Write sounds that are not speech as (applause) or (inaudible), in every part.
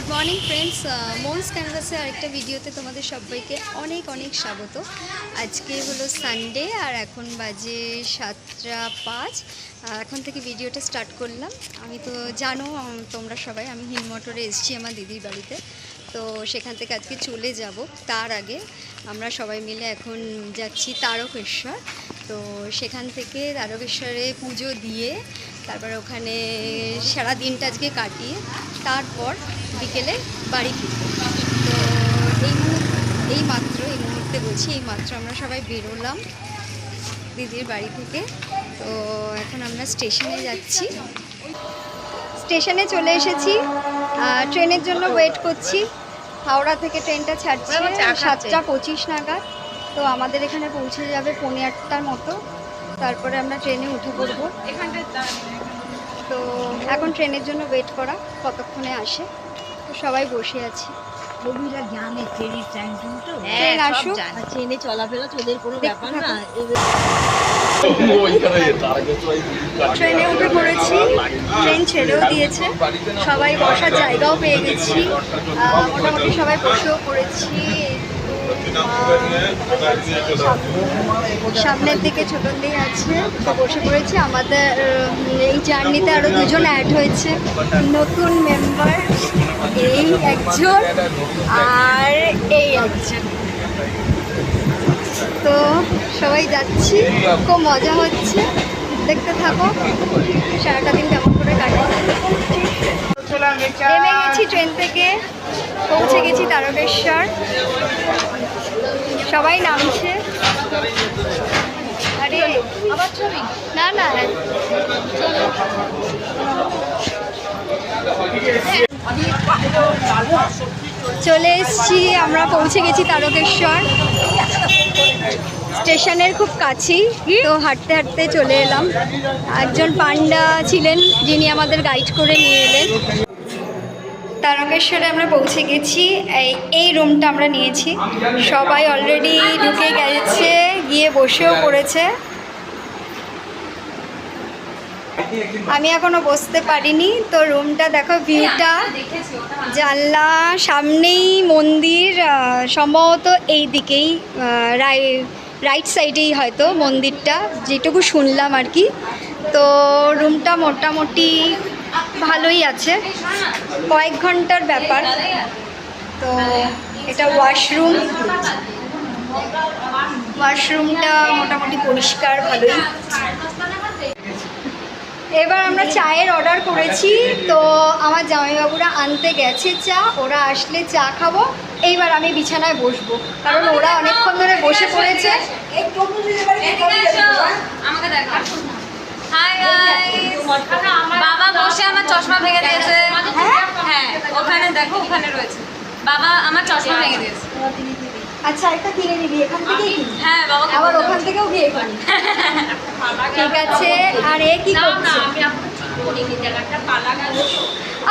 Good morning friends মোন্স ক্যানভাসে আরেকটা ভিডিওতে তোমাদের সবাইকে অনেক অনেক স্বাগত। আজকে হলো সানডে আর এখন বাজে সাতটা পাঁচ। এখন থেকে ভিডিওটা স্টার্ট করলাম। আমি তো জানো তোমরা সবাই, আমি হিল মোটরে এসেছি আমার দিদির বাড়িতে। তো সেখান থেকে আজকে চলে যাব। তার আগে আমরা সবাই মিলে এখন যাচ্ছি তারকেশ্বর। তো সেখান থেকে তারকেশ্বরে পুজো দিয়ে তারপরে ওখানে সারা দিনটা আজকে কাটিয়ে তারপর বিকেলে বাড়ি ফিরবো। তো এই মুহূর্তে এই মাত্র এই মুহূর্তে বলছি এই মাত্র আমরা সবাই বেরোলাম দিদির বাড়ি থেকে। তো এখন আমরা স্টেশনে যাচ্ছি। স্টেশনে চলে এসেছি। ট্রেনের জন্য ওয়েট করছি। হাওড়া থেকে ট্রেনটা ছাড়ছে সাতটা পঁচিশ নাগাদ। তো আমাদের এখানে পৌঁছে যাবে পৌনে আটটার মতো। তারপরে আমরা ট্রেনে উঠে পড়ব। তো এখন ট্রেনের জন্য ওয়েট করা কতক্ষণে আসে? তো সবাই বসে আছি। রবিরা জানে ট্রেনের টাইম তো। ট্রেন আসুক ট্রেনে চলাফেরা তোদের কোনো ব্যাপার থাকো। না ট্রেনে উঠে পড়েছি ট্রেন ছেড়েও দিয়েছে। সবাই বসার জায়গাও পেয়ে গেছি। মোটামুটি সবাই বসেও পড়েছি। সামনের দিকে ছোটন দিয়ে আছে বসে পড়েছি। আমাদের এই জার্নিতে আরও দুজন অ্যাড হয়েছে। নতুন মেম্বার এই একজন আর এই একজন। তো সবাই যাচ্ছি, খুব মজা হচ্ছে। দেখতে থাকো, সারাটা দিন কেমন করে কাটে। নেমে গেছি ট্রেন থেকে। পৌঁছে গেছি তারকেশ্বর। সবাই নামছে। আরে আবার ছবি? না না চলে এসেছি আমরা পৌঁছে গেছি তারকেশ্বর। স্টেশনের খুব কাছেই তো হাঁটতে হাঁটতে চলে এলাম। একজন পান্ডা ছিলেন যিনি আমাদের গাইড করে নিয়ে এলেন। তারকেশ্বরে আমরা পৌঁছে গেছি। এই এই রুমটা আমরা নিয়েছি। সবাই অলরেডি ঢুকে গেছে, গিয়ে বসেও পড়েছে। আমি এখনও বসতে পারিনি। তো রুমটা দেখো ভিউটা জানলা সামনেই মন্দির সম্ভবত এই দিকেই রাই রাইট সাইডেই হয়তো মন্দিরটা, যেটুকু শুনলাম আর কি। তো রুমটা মোটামুটি ভালোই আছে। কয়েক ঘণ্টার ব্যাপার। তো এটা ওয়াশরুম ওয়াশরুমটা মোটামুটি পরিষ্কার ভালোই। এবার আমরা চায়ের অর্ডার করেছি। তো আমার জামাইবাবুরা আনতে গেছে চা। ওরা আসলে চা খাব। এইবার আমি বিছানায় বসবো। কারণ ওরা অনেকক্ষণ ধরে বসে পড়েছে আমাকে দেখো হাই গাইস বাবা বসে আমার চশমা ভেঙে দিয়েছে। হ্যাঁ ওখানে দেখো ওখানে রয়েছে। বাবা আমার চশমা ভেঙে দিয়েছে। আচ্ছা একটা কিনে নিবি এখান থেকেই হ্যাঁ বাবা আবার ওখান থেকেও গিয়ে কিনি (laughs) ঠিক আছে আর এ কি করছে?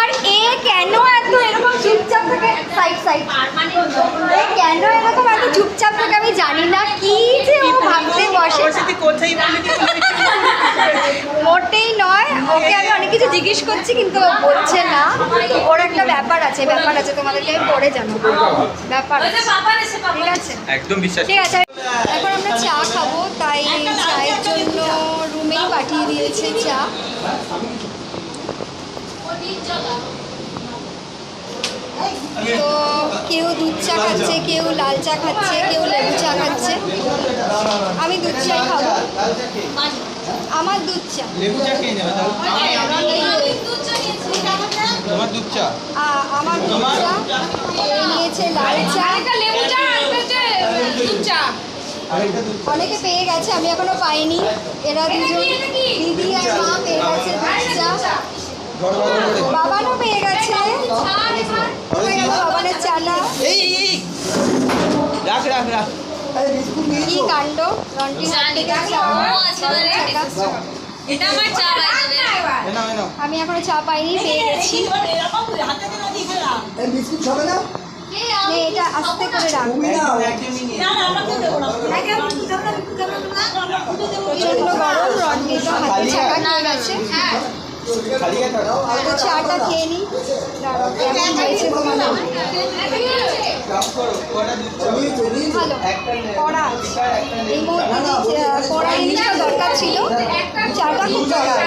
আর এ কেন এত এরকম চুপচাপ থাকে? সাইড সাইড এ কেন এরকম এত চুপচাপ থাকে আমি জানি না। কি যে ও ভাবতে বসে। মোটেই নয়। ওকে আমি অনেক কিছু জিজ্ঞেস করছি কিন্তু ও বলছে না। ওর একটা ব্যাপার আছে ব্যাপার আছে তোমাদেরকে আমি পরে জানাব। ব্যাপার ঠিক আছে? একদম বিশ্বাস ঠিক আছে। এখন আমরা চা খাব তাই চায়ের জন্য রুমেই পাঠিয়ে দিয়েছে চা। তো কেউ দুধ চা খাচ্ছে কেউ লাল চা খাচ্ছে কেউ লেবু চা খাচ্ছে। আমি দুধ চাই খাব। আমার দুধ চা। লেবু চা খেয়ে নেবে তোমার দুধ চা? আ- আমার দুধ চা। নিয়েছে লাল চা। লেবু চা দুধ চা। অনেকে পেয়ে গেছে আমি এখনও পাইনি। এরা দুজন দিদি আর মা পেয়ে গেছে দুধ চা। বাবানও পেয়ে গেছে হয়ে বাবানের চালা রাখ রাখ রাখ কি কাণ্ড রন্টি আমি এখনও চা পাইনি পেয়ে গেছি এটা আস্তে করে রাখ একদমই নিয়ে প্রচণ্ড গরম রন্টি তো হাতে ছাকা খেয়ে গেছে চাটা খেয়ে দাঁড়াও কেমন হয়েছে তোমাদের কড়া এই মুহূর্তে কড়া জিনিসটা দরকার ছিল চাটা খুব কড়া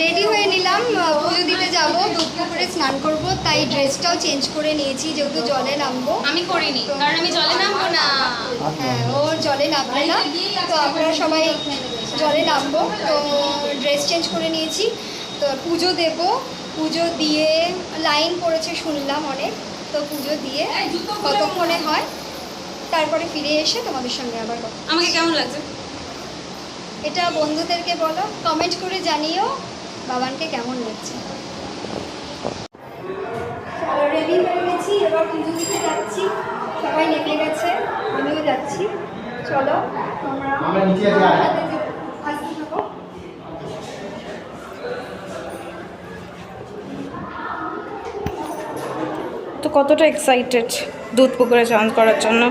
রেডি হয়ে নিলাম পুজো দিতে যাব দুধ পুকুরে স্নান করব তাই ড্রেসটাও চেঞ্জ করে নিয়েছি যেহেতু জলে নামবো। আমি করিনি কারণ আমি জলে নামবো না। হ্যাঁ ও জলে নামবে না তো আমরা সবাই জলে নামবো তো ড্রেস চেঞ্জ করে নিয়েছি। তো পুজো দেব। পুজো দিয়ে লাইন পড়েছে শুনলাম অনেক। তো পুজো দিয়ে কতক্ষণে হয়? তারপরে ফিরে এসে তোমাদের সঙ্গে আবার কথা আমাকে কেমন লাগছে? এটা বন্ধুদেরকে বলো কমেন্ট করে জানিও বাবানকে কেমন লাগছে। রেডি হয়ে গেছি এবার পুজো দিতে যাচ্ছি। সবাই নেমে গেছে আমিও যাচ্ছি। চলো তোমরা আমরা নিচে আছি, আয়। আসতে থাকো তো কতটা এক্সাইটেড দুধ পুকুরে স্নান করার জন্য?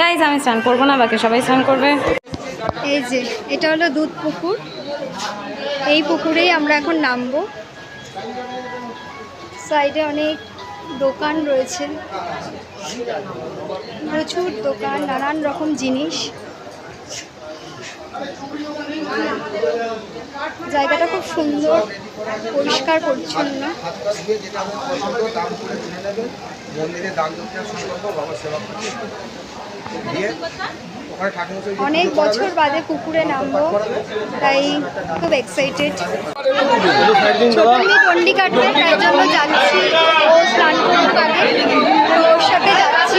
গাইজ আমি স্নান করব না, বাকি সবাই স্নান করবে। এই যে, এটা হলো দুধ পুকুর। এই পুকুরেই আমরা এখন নামবো। সাইডে অনেক দোকান রয়েছে। প্রচুর দোকান, নানান রকম জিনিস। জায়গাটা খুব সুন্দর, পরিষ্কার, পরিচ্ছন্ন। অনেক বছর বাদে পুকুরে নামবো, তাই খুব এক্সাইটেড দণ্ডি কাটবে তাই জন্য যাচ্ছি, ও স্নান করতে পারে। ওর সাথে যাচ্ছি।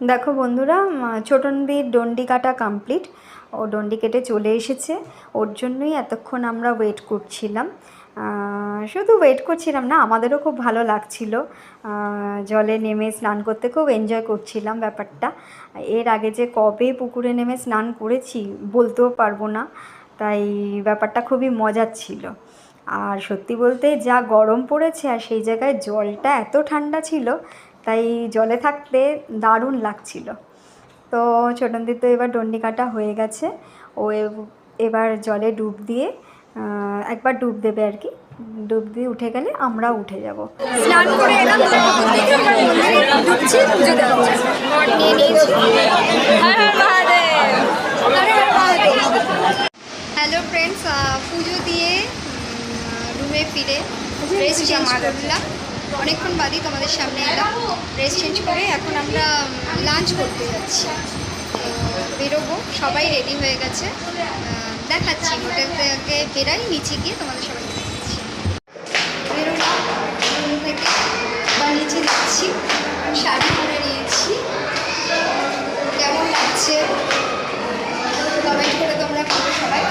দেখো বন্ধুরা উম, ছোট নদীর ডন্ডি কাটা কমপ্লিট ও ডন্ডি কেটে চলে এসেছে। ওর জন্যই এতক্ষণ আমরা ওয়েট করছিলাম। শুধু ওয়েট করছিলাম না আমাদেরও খুব ভালো লাগছিল। জলে নেমে স্নান করতে খুব এনজয় করছিলাম ব্যাপারটা। এর আগে যে কবে পুকুরে নেমে স্নান করেছি বলতেও পারব না তাই ব্যাপারটা খুবই মজার ছিল। আর সত্যি বলতে যা গরম পড়েছে আর সেই জায়গায় জলটা এত ঠান্ডা ছিল তাই জলে থাকতে দারুণ লাগছিল। তো ছোটনদির তো এবার ডন্ডি কাটা হয়ে গেছে। ও এবার জলে ডুব দিয়ে একবার ডুব দেবে আর কি। ডুব দিয়ে উঠে গেলে আমরা উঠে যাব। স্নান করে এলাম হ্যালো ফ্রেন্ডস পুজো দিয়ে রুমে ফিরে ড্রেস চেঞ্জ করলাম। অনেকক্ষণ বাদই তোমাদের সামনে এলাম ড্রেস চেঞ্জ করে এখন আমরা লাঞ্চ করতে যাচ্ছি। বেরোবো, সবাই রেডি হয়ে গেছে। দেখাচ্ছি হোটেল থেকে বেরাই, নিচে গিয়ে তোমাদের সবাই দেখাচ্ছি। থেকে, বা নিচে যাচ্ছি, শাড়ি পরে নিয়েছি। কেমন লাগছে? কমেন্ট করে তোমরা করবে সবাই।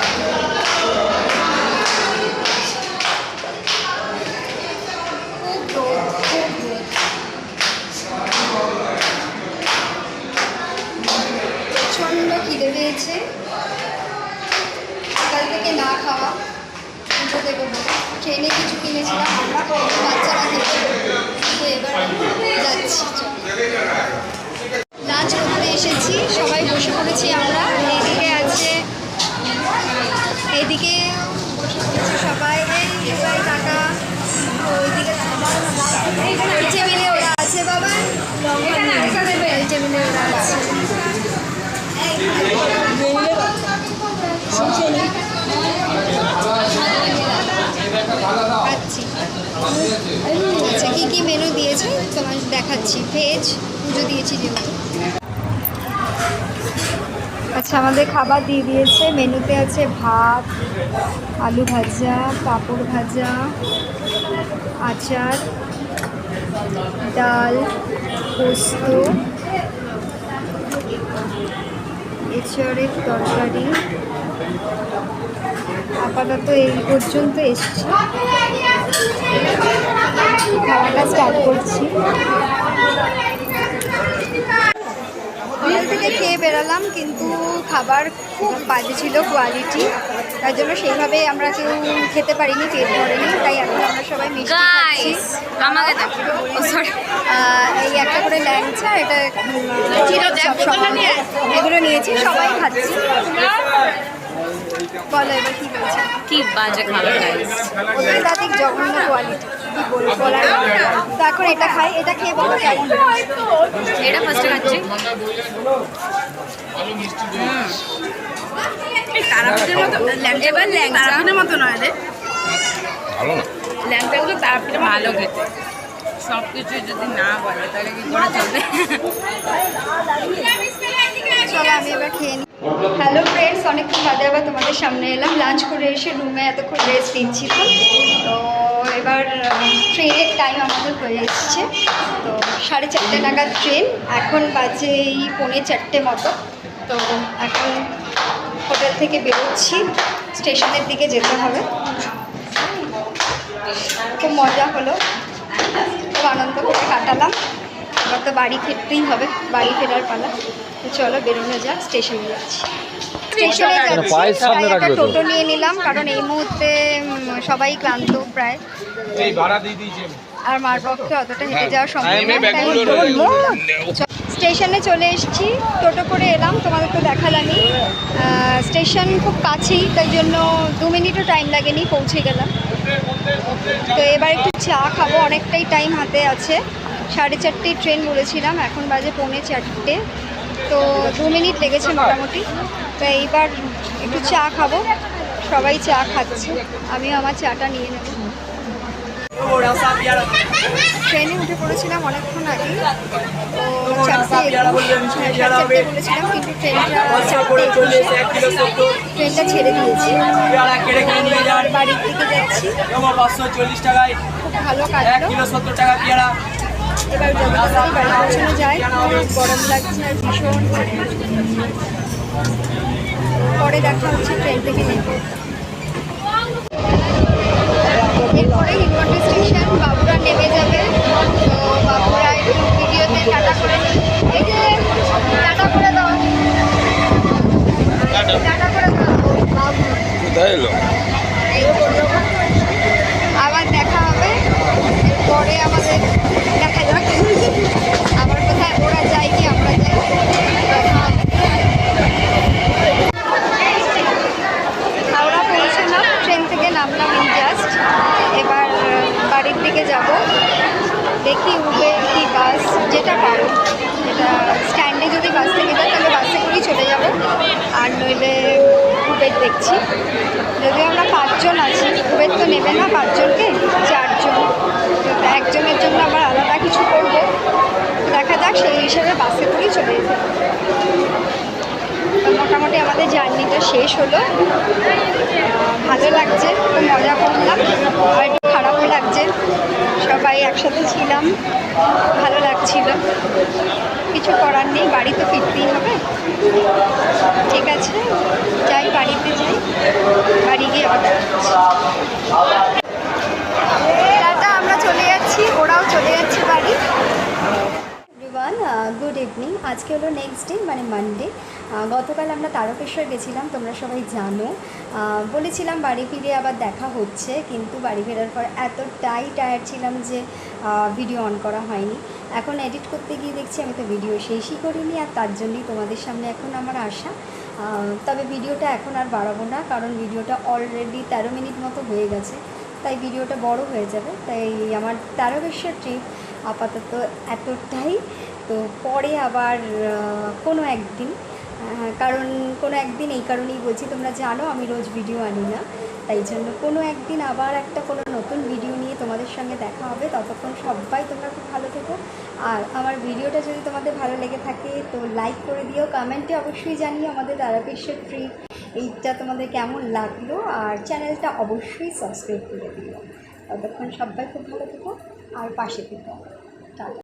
বসে সবাই, এই সবাই আচ্ছা কী কী মেনু দিয়েছে? তোমার দেখাচ্ছি। ভেজ পুজো দিয়েছি যেহেতু। আচ্ছা আমাদের খাবার দিয়ে দিয়েছে। মেনুতে আছে ভাত, আলু ভাজা, পাঁপড় ভাজা, আচার, ডাল, পোস্ত এছাড়ের তরকারি। আপাতত এই পর্যন্ত এসছি। খাওয়াটা স্টার্ট করছি। হোটেল থেকে খেয়ে বেরালাম কিন্তু খাবার খুব বাজে ছিল কোয়ালিটি তার জন্য সেইভাবে আমরা কেউ খেতে পারিনি পেট ভরেনি তাই এখন আমরা সবাই মিষ্টি খাচ্ছি। আমাকে আহ, এই একটা করে ল্যাংচা এটা এগুলো নিয়েছি সবাই খাচ্ছি। বলো এবার কি বলছে? কি বাজে খাবার ওদের তাদের জঘন্য কোয়ালিটি কি বলব বলার নেই। তো এখন এটা খাই এটা খেয়ে বলো কেমন এটা ফার্স্টে খাচ্ছি। তারাপীঠের মতো এবার তারাপীঠের মতো নয় রে। ভালো না। ল্যাংচাগুলো তারাপীঠের ভালো খেতে। সব কিছু যদি না বলে তাহলে কি করে চলবে? চলো আমি এবার খেয়ে নিই হ্যালো ফ্রেন্ডস অনেকক্ষণ বাদে আবার তোমাদের সামনে এলাম। লাঞ্চ করে এসে রুমে এতক্ষণ রেস্ট নিচ্ছি তো এবার ট্রেনের টাইম আমাদের হয়ে এসছে। তো সাড়ে চারটে নাগাদ ট্রেন। এখন বাজে এই পৌনে চারটে মতো। তো এখন হোটেল থেকে বেরোচ্ছি। স্টেশনের দিকে যেতে হবে। খুব মজা হলো। খুব আনন্দ করে কাটালাম। এবার তো বাড়ি ফিরতেই হবে। বাড়ি ফেরার পালা। তো চলো বেরোনো যাক, স্টেশনে যাচ্ছি। স্টেশনে যাচ্ছি। একটা টোটো নিয়ে নিলাম কারণ এই মুহূর্তে সবাই ক্লান্ত প্রায়। এই ভাড়া দিয়ে দিয়েছি। আর মার পক্ষে অতটা হেঁটে যাওয়া সম্ভব না স্টেশনে চলে এসেছি টোটো করে এলাম তোমাদের তো দেখালামই। স্টেশন খুব কাছেই তাই জন্য দু মিনিটও টাইম লাগেনি পৌঁছে গেলাম। তো এবার একটু চা খাব অনেকটাই টাইম হাতে আছে। সাড়ে চারটেই ট্রেন বলেছিলাম এখন বাজে পৌনে চারটে। তো দু মিনিট লেগেছে মোটামুটি। তো এইবার একটু চা খাব। সবাই চা খাচ্ছে। আমিও আমার চাটা নিয়ে নেব। ট্রেনে উঠে পড়েছিলাম অনেকক্ষণ আগে। তো বলেছিলাম, কিন্তু ট্রেনটা ছেড়ে দিয়েছি। বাড়ির দিকে যাচ্ছি। খুব ভালো পেয়ারা এবার পৌঁছানো যায়, গরম লাগছে আর ভীষণ পরে দেখা হচ্ছে ট্রেন থেকে নেব এরপরে হিলওয়াটার স্টেশন বাবুরা নেমে যাবে। তো বাবুরা একটু ভিডিওতে টাটা করে। এই যে টাটা করে দাও। টাটা। করে দাও। বাবু কোথায় এলো আবার দেখা হবে এরপরে আমাদের দেখা যাক আবার কোথায় ওরা যায় কি আমরা যাই দেখা হবে। হাওড়া পৌঁছলাম ট্রেন থেকে নামলাম এই জাস্ট এবার আহ, বাড়ির দিকে যাব দেখি উবের কি বাস যেটা পাবো যেটা স্ট্যান্ডে যদি বাস থেকে যায় তাহলে বাসে করেই চলে যাব। আর নইলে উবের দেখছি। যদিও আমরা পাঁচজন আছি, উবের তো নেবে না পাঁচজনকে, চারজন। একজনের জন্য আবার আলাদা কিছু করব। দেখা যাক, সেই হিসেবে বাসে করেই চলে যেতে মোটামুটি আমাদের জার্নিটা শেষ হলো। ভালো লাগছে মজা করলাম। আর লাগছে। সবাই একসাথে ছিলাম। ভালো লাগছিল। কিছু করার নেই, বাড়ি তো ফিরতেই হবে। ঠিক আছে, যাই বাড়িতে যাই। বাড়ি গিয়ে আবার হচ্ছে। আমরা চলে যাচ্ছি, ওরাও চলে যাচ্ছে বাড়ি। গুড ইভিনিং আজকে হলো নেক্সট ডে মানে মানডে গতকাল আমরা তারকেশ্বর গেছিলাম, তোমরা সবাই জানো। বলেছিলাম বাড়ি ফিরে আবার দেখা হচ্ছে, কিন্তু বাড়ি ফেরার পর এতটাই টায়ার্ড ছিলাম যে ভিডিও অন করা হয়নি। এখন এডিট করতে গিয়ে দেখছি আমি তো ভিডিও শেষই করিনি, আর তার জন্যই তোমাদের সামনে এখন আমার আশা। তবে ভিডিওটা এখন আর বাড়াবো না, কারণ ভিডিওটা অলরেডি তেরো মিনিট মতো হয়ে গেছে, তাই ভিডিওটা বড় হয়ে যাবে। তাই আমার তারকেশ্বর ট্রিপ আপাতত এতটাই, তো পরে আবার কোনো একদিন কারণ কোনো একদিন এই কারণেই বলছি, তোমরা জানো আমি রোজ ভিডিও আনি না। তাই জন্য কোনো একদিন আবার একটা কোনো নতুন ভিডিও নিয়ে তোমাদের সঙ্গে দেখা হবে। ততক্ষণ সবাই তোমরা খুব ভালো থেকো। আর আমার ভিডিওটা যদি তোমাদের ভালো লেগে থাকে, তো লাইক করে দিও। কমেন্টে অবশ্যই জানিও আমাদের তারাপীশ্বর ট্রিপ এইটা তোমাদের কেমন লাগল? আর চ্যানেলটা অবশ্যই সাবস্ক্রাইব করে দিও। ততক্ষণ সবাই খুব ভালো থেকো। আর পাশে থেকো।